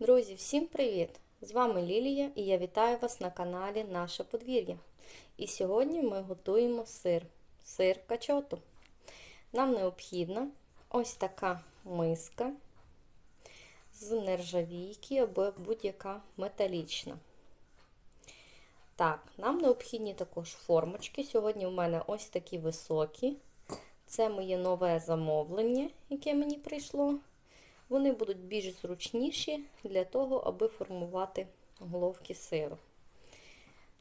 Друзі, всім привіт! З вами Лілія і я вітаю вас на каналі Наше подвір'я. І сьогодні ми готуємо сир, сир качоту. Нам необхідна ось така миска з нержавійки або будь-яка металічна. Так, нам необхідні також формочки. Сьогодні у мене ось такі високі. Це моє нове замовлення, яке мені прийшло. Вони будуть більш зручніші для того, аби формувати головки сиру.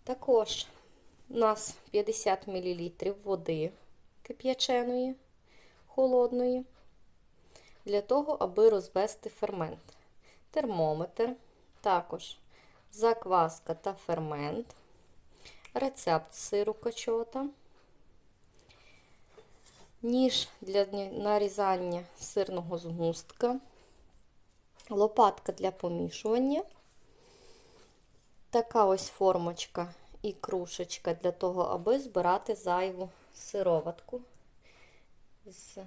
Також у нас 50 мл води кип'яченої, холодної, для того, аби розвести фермент. Термометр, також закваска та фермент, рецепт сиру качота, ніж для нарізання сирного згустка лопатка для помішування. Така ось формочка і крушечка для того, аби збирати зайву сироватку з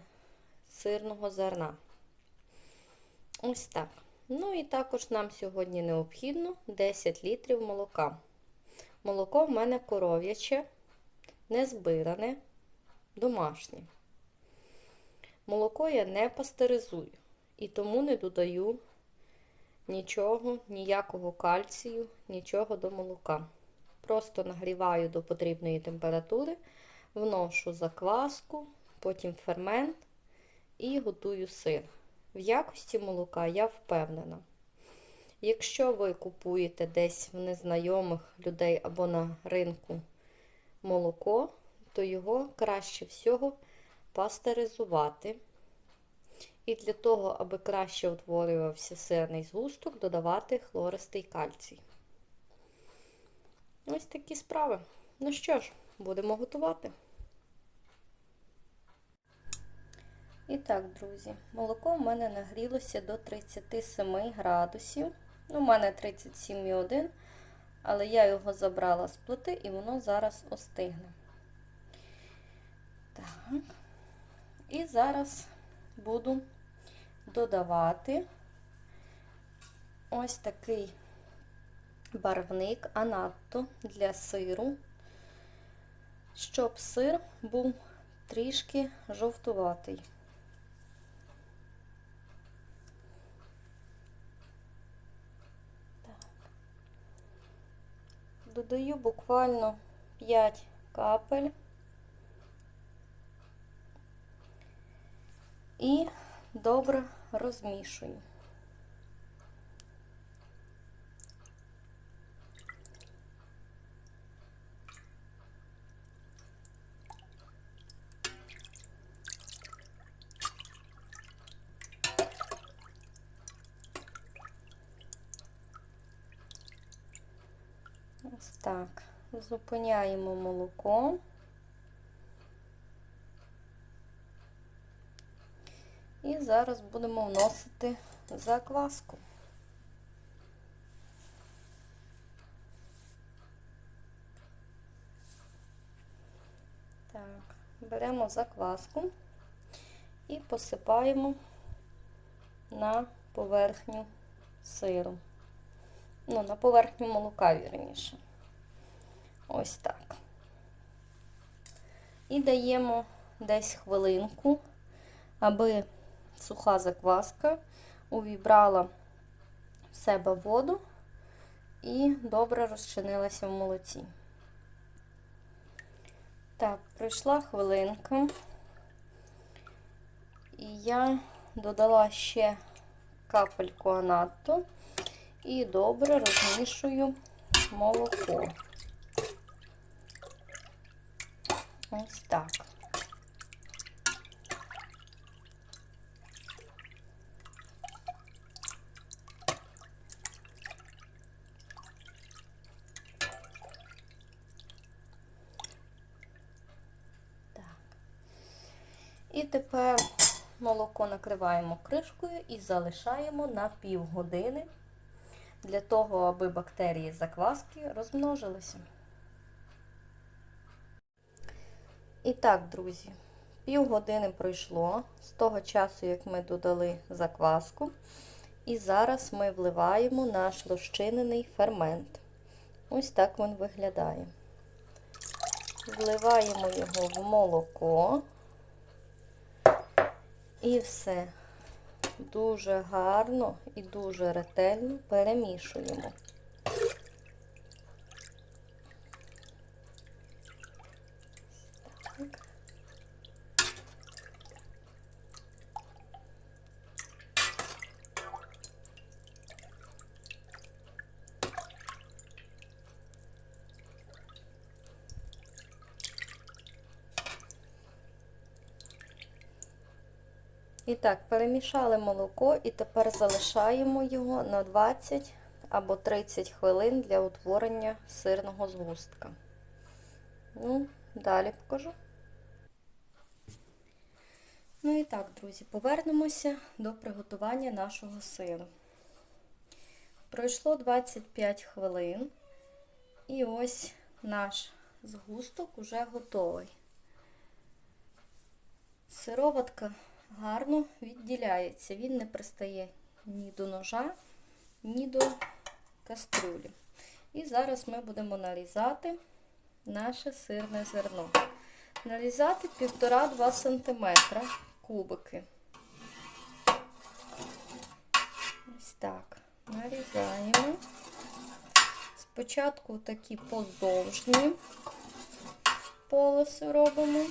сирного зерна. Ось так. Ну і також нам сьогодні необхідно 10 літрів молока. Молоко в мене коров'яче, не збиране, домашнє. Молоко я не пастеризую і тому не додаю нічого, ніякого кальцію, нічого до молока. Просто нагріваю до потрібної температури, вношу закваску, потім фермент і готую сир. В якості молока я впевнена. Якщо ви купуєте десь в незнайомих людей або на ринку молоко, то його краще всього пастеризувати. І для того, аби краще утворювався сирний згусток, додавати хлористий кальцій. Ось такі справи. Ну що ж, будемо готувати. І так, друзі, молоко в мене нагрілося до 37 градусів. Ну, у мене 37,1, але я його забрала з плити і воно зараз остигне. Так. І зараз буду додавати ось такий барвник, а надто для сиру, щоб сир був трішки жовтуватий. Додаю буквально 5 капель і добре розмішую. Ось так. Зупиняємо молоко. Зараз будемо вносити закваску. Так, беремо закваску і посипаємо на поверхню сиру. Ну, на поверхню молока, вірніше. Ось так. І даємо десь хвилинку, аби суха закваска увібрала в себе воду і добре розчинилася в молоці. Так, пройшла хвилинка, і я додала ще капельку анатту і добре розмішую молоко. Ось так. І тепер молоко накриваємо кришкою і залишаємо на півгодини для того, аби бактерії закваски розмножилися. І так, друзі, півгодини пройшло з того часу, як ми додали закваску. І зараз ми вливаємо наш розчинений фермент. Ось так він виглядає. Вливаємо його в молоко. І все дуже гарно і дуже ретельно перемішуємо. І так, перемішали молоко і тепер залишаємо його на 20 або 30 хвилин для утворення сирного згустка. Ну, далі покажу. Ну і так, друзі, повернемося до приготування нашого сиру. Пройшло 25 хвилин, і ось наш згусток уже готовий. Сироватка гарно відділяється. Він не пристає ні до ножа, ні до каструлі. І зараз ми будемо нарізати наше сирне зерно. Нарізати 1,5-2 см кубики. Ось так. Нарізаємо. Спочатку такі поздовжні полоси робимо.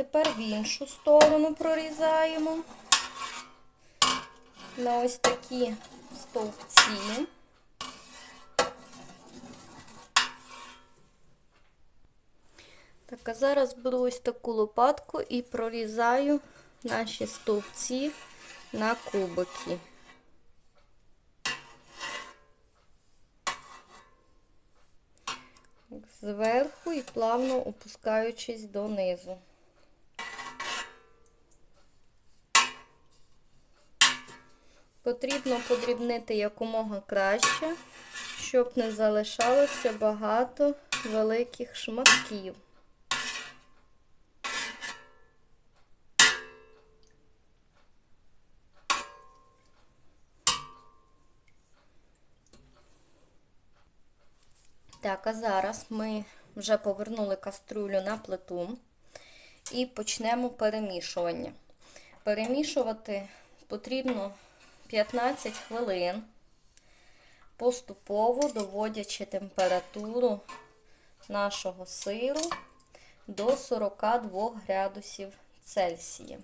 Тепер в іншу сторону прорізаємо на ось такі стовпці. Так, а зараз беру ось таку лопатку і прорізаю наші стовпці на кубики. Зверху і плавно опускаючись донизу. Потрібно подрібнити якомога краще, щоб не залишалося багато великих шматків. Так, а зараз ми вже повернули каструлю на плиту і почнемо перемішування. Перемішувати потрібно 15 хвилин, поступово доводячи температуру нашого сиру до 42 градусів Цельсія.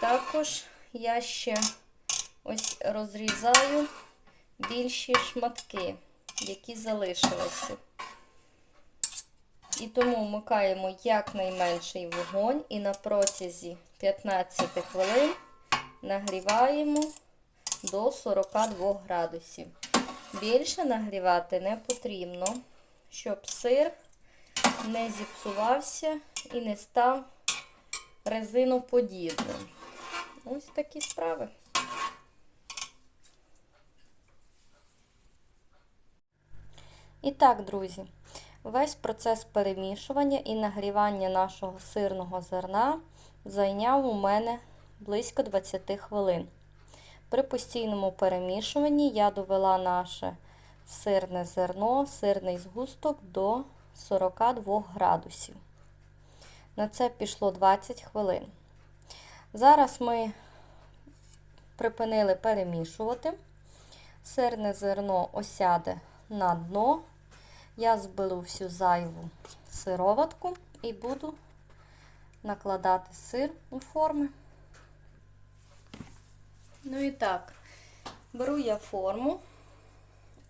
Також я ще ось розрізаю більші шматки, які залишилися. І тому вмикаємо якнайменший вогонь і на протязі 15 хвилин нагріваємо до 42 градусів. Більше нагрівати не потрібно, щоб сир не зіпсувався і не став резиноподібним. Ось такі справи. І так, друзі, весь процес перемішування і нагрівання нашого сирного зерна зайняв у мене близько 20 хвилин. При постійному перемішуванні я довела наше сирне зерно, сирний згусток до 42 градусів. На це пішло 20 хвилин. Зараз ми припинили перемішувати. Сирне зерно осяде на дно. Я зберу всю зайву сироватку і буду накладати сир у форми. Ну і так, беру я форму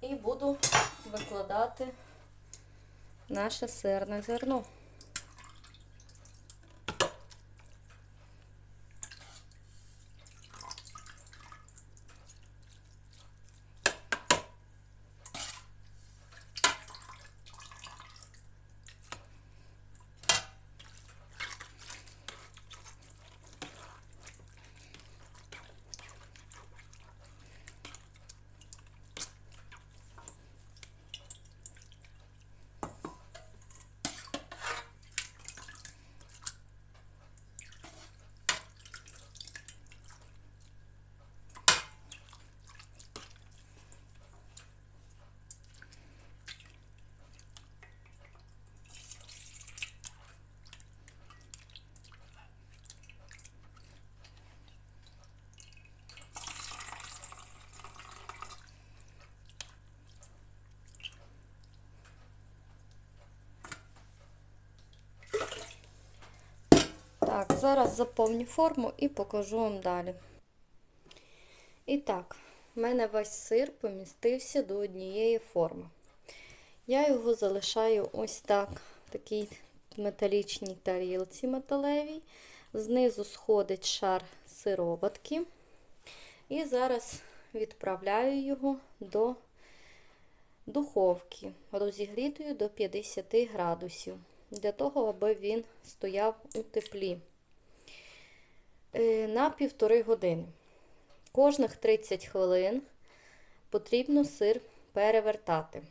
і буду викладати наше сирне зерно. Зараз заповню форму і покажу вам далі. І так, в мене весь сир помістився до однієї форми. Я його залишаю ось так, в такій металічній тарілці металевій. Знизу сходить шар сироватки. І зараз відправляю його до духовки, розігрітою до 50 градусів, для того, аби він стояв у теплі на півтори години. Кожних 30 хвилин потрібно сир перевертати.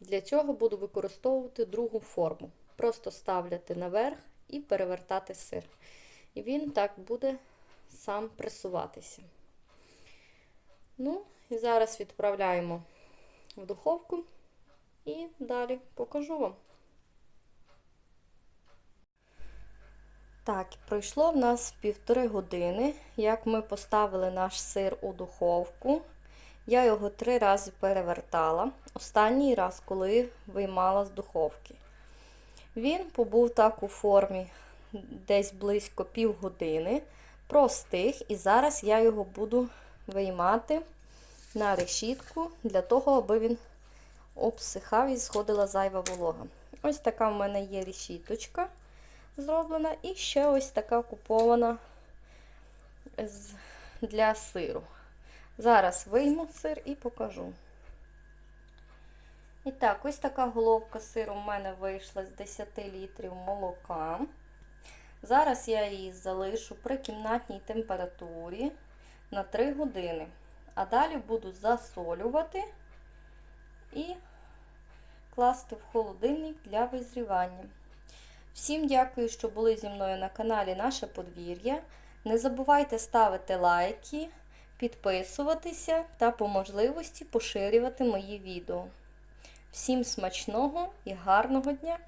Для цього буду використовувати другу форму. Просто ставляти наверх і перевертати сир. І він так буде сам пресуватися. Ну, і зараз відправляємо в духовку і далі покажу вам. Так, пройшло в нас півтори години, як ми поставили наш сир у духовку. Я його три рази перевертала. Останній раз, коли виймала з духовки. Він побув так у формі десь близько півгодини, простих, і зараз я його буду виймати на решітку для того, аби він обсихав і сходила зайва волога. Ось така в мене є решіточка зроблена, і ще ось така купована для сиру. Зараз вийму сир і покажу. І так, ось така головка сиру в мене вийшла з 10 літрів молока. Зараз я її залишу при кімнатній температурі на 3 години. А далі буду засолювати і класти в холодильник для визрівання. Всім дякую, що були зі мною на каналі Наше подвір'я. Не забувайте ставити лайки, підписуватися та по можливості поширювати мої відео. Всім смачного і гарного дня!